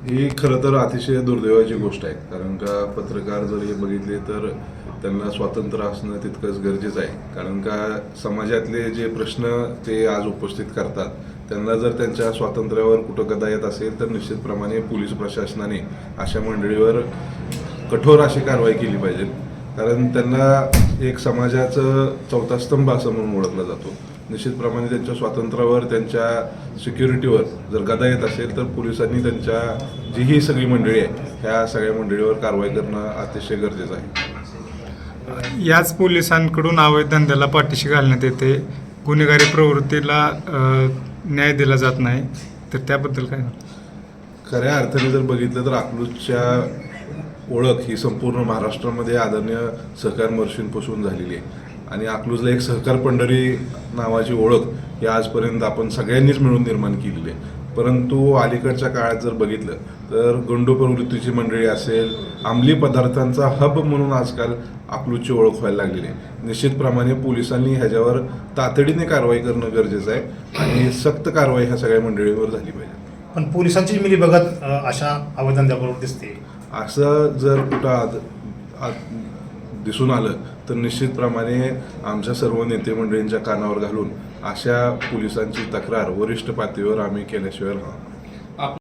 ही खरं तर अतिशय दुर्दैवाची गोष्ट आहे. कारण का पत्रकार जर हे बघितले तर त्यांना स्वातंत्र्य असणं तितकंच गरजेचं आहे. कारण का समाजातले जे प्रश्न ते आज उपस्थित करतात त्यांना जर त्यांच्या स्वातंत्र्यावर कुठं गदा येत असेल तर निश्चितप्रमाणे पोलीस प्रशासनाने अशा मंडळीवर कठोर अशी कारवाई केली पाहिजे. कारण त्यांना एक समाजाचं चौथा स्तंभ असं म्हणून ओळखला जातो. निश्चितप्रमाणे त्यांच्या स्वातंत्र्यावर त्यांच्या सिक्युरिटीवर जर गदा येत असेल तर पोलिसांनी त्यांच्या जी ही सगळी मंडळी आहे ह्या सगळ्या मंडळीवर कारवाई करणं अतिशय गरजेचं आहे. याच पोलिसांकडून अवैध धंद्याला पाठीशी घालण्यात येते. गुन्हेगारी प्रवृत्तीला न्याय दिला जात नाही. तर त्याबद्दल काय खऱ्या अर्थाने जर बघितलं तर अकलूजच्या ओळख ही संपूर्ण महाराष्ट्रामध्ये आदरणीय सहकार महर्षींपासून झालेली आहे. आणि अकलूजला एक सहकार पंढरी नावाची ओळख ही आजपर्यंत आपण सगळ्यांनीच मिळून निर्माण केलेली आहे. परंतु अलीकडच्या काळात जर बघितलं तर गंडो प्रवृत्तीची मंडळी असेल अंमली पदार्थांचा हब म्हणून आजकाल अकलूजची ओळख व्हायला लागलेली आहे. निश्चितप्रमाणे पोलिसांनी ह्याच्यावर तातडीने कारवाई करणं गरजेचं आहे आणि सक्त कारवाई ह्या सगळ्या मंडळींवर झाली पाहिजे. पण पोलिसांची मिली बघत अशा अवैधंद्याबरोबर दिसते. असं जर कुठं दिसून आलं तर निश्चितप्रमाणे आमच्या सर्व नेते मंडळींच्या कानावर घालून अशा पोलिसांची तक्रार वरिष्ठ पातळीवर आम्ही केल्याशिवाय राहणार